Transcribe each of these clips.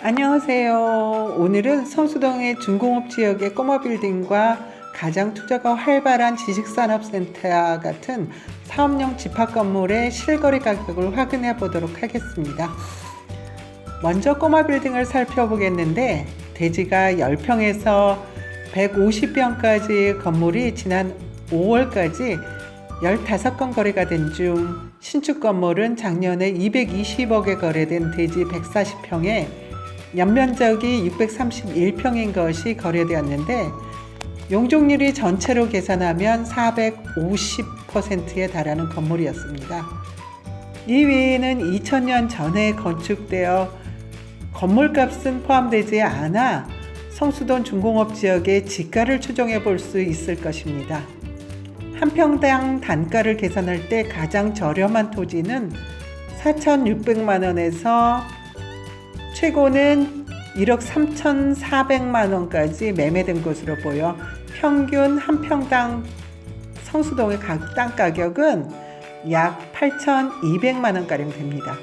안녕하세요. 오늘은 성수동의 중공업 지역의 꼬마 빌딩과 가장 투자가 활발한 지식산업센터 같은 사업용 집합 건물의 실거래 가격을 확인해 보도록 하겠습니다. 먼저 꼬마 빌딩을 살펴보겠는데 대지가 10평에서 150평까지 건물이 지난 5월까지 15건 거래가 된 중 신축 건물은 작년에 220억에 거래된 대지 140평에 연면적이 631평인 것이 거래되었는데 용적률이 전체로 계산하면 450%에 달하는 건물이었습니다. 이 외에는 2000년 전에 건축되어 건물값은 포함되지 않아 성수동 중공업 지역의 지가를 추정해 볼 수 있을 것입니다. 한 평당 단가를 계산할 때 가장 저렴한 토지는 4,600만 원에서 최고는 1억 3,400만 원까지 매매된 것으로 보여 평균 한 평당 성수동의 각 땅 가격은 약 8,200만 원가량 됩니다.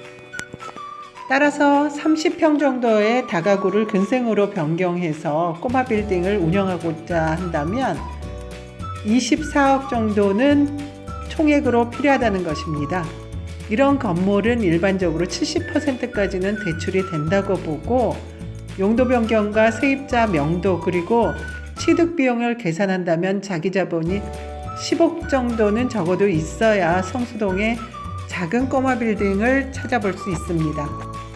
따라서 30평 정도의 다가구를 근생으로 변경해서 꼬마 빌딩을 운영하고자 한다면 24억 정도는 총액으로 필요하다는 것입니다. 이런 건물은 일반적으로 70%까지는 대출이 된다고 보고 용도 변경과 세입자 명도 그리고 취득 비용을 계산한다면 자기 자본이 10억 정도는 적어도 있어야 성수동의 작은 꼬마 빌딩을 찾아볼 수 있습니다.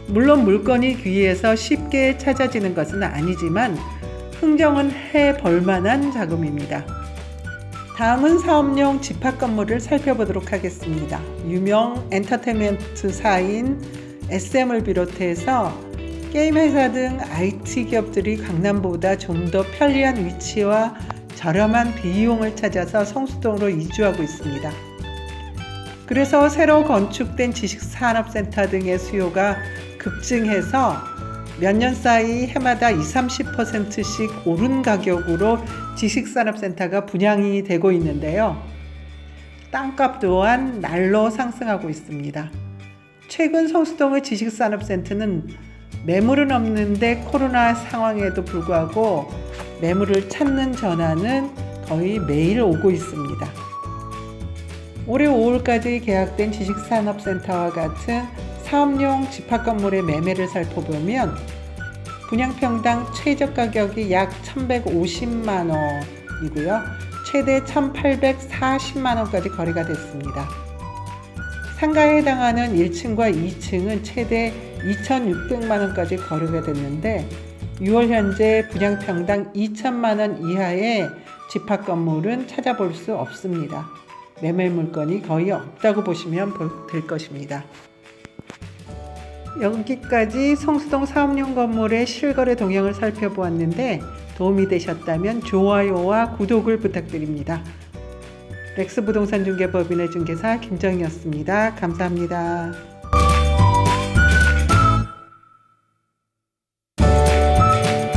물론 물건이 귀해서 쉽게 찾아지는 것은 아니지만 흥정은 해 볼만한 자금입니다. 다음은 사업용 집합 건물을 살펴보도록 하겠습니다. 유명 엔터테인먼트사인 SM을 비롯해서 게임 회사 등 IT 기업들이 강남보다 좀 더 편리한 위치와 저렴한 비용을 찾아서 성수동으로 이주하고 있습니다. 그래서 새로 건축된 지식산업센터 등의 수요가 급증해서 몇 년 사이 해마다 20, 30%씩 오른 가격으로 지식산업센터가 분양이 되고 있는데요. 땅값 또한 날로 상승하고 있습니다. 최근 성수동의 지식산업센터는 매물은 없는데 코로나 상황에도 불구하고 매물을 찾는 전화는 거의 매일 오고 있습니다. 올해 5월까지 계약된 지식산업센터와 같은 사업용 집합 건물의 매매를 살펴보면 분양평당 최저 가격이 약 1,150만 원이고요. 최대 1,840만 원까지 거래가 됐습니다. 상가에 해당하는 1층과 2층은 최대 2,600만 원까지 거래가 됐는데 6월 현재 분양평당 2천만 원 이하의 집합 건물은 찾아볼 수 없습니다. 매매 물건이 거의 없다고 보시면 될 것입니다. 여기까지 성수동 사업용 건물의 실거래 동향을 살펴보았는데 도움이 되셨다면 좋아요와 구독을 부탁드립니다. 렉스 부동산 중개법인의 중개사 김정희였습니다. 감사합니다.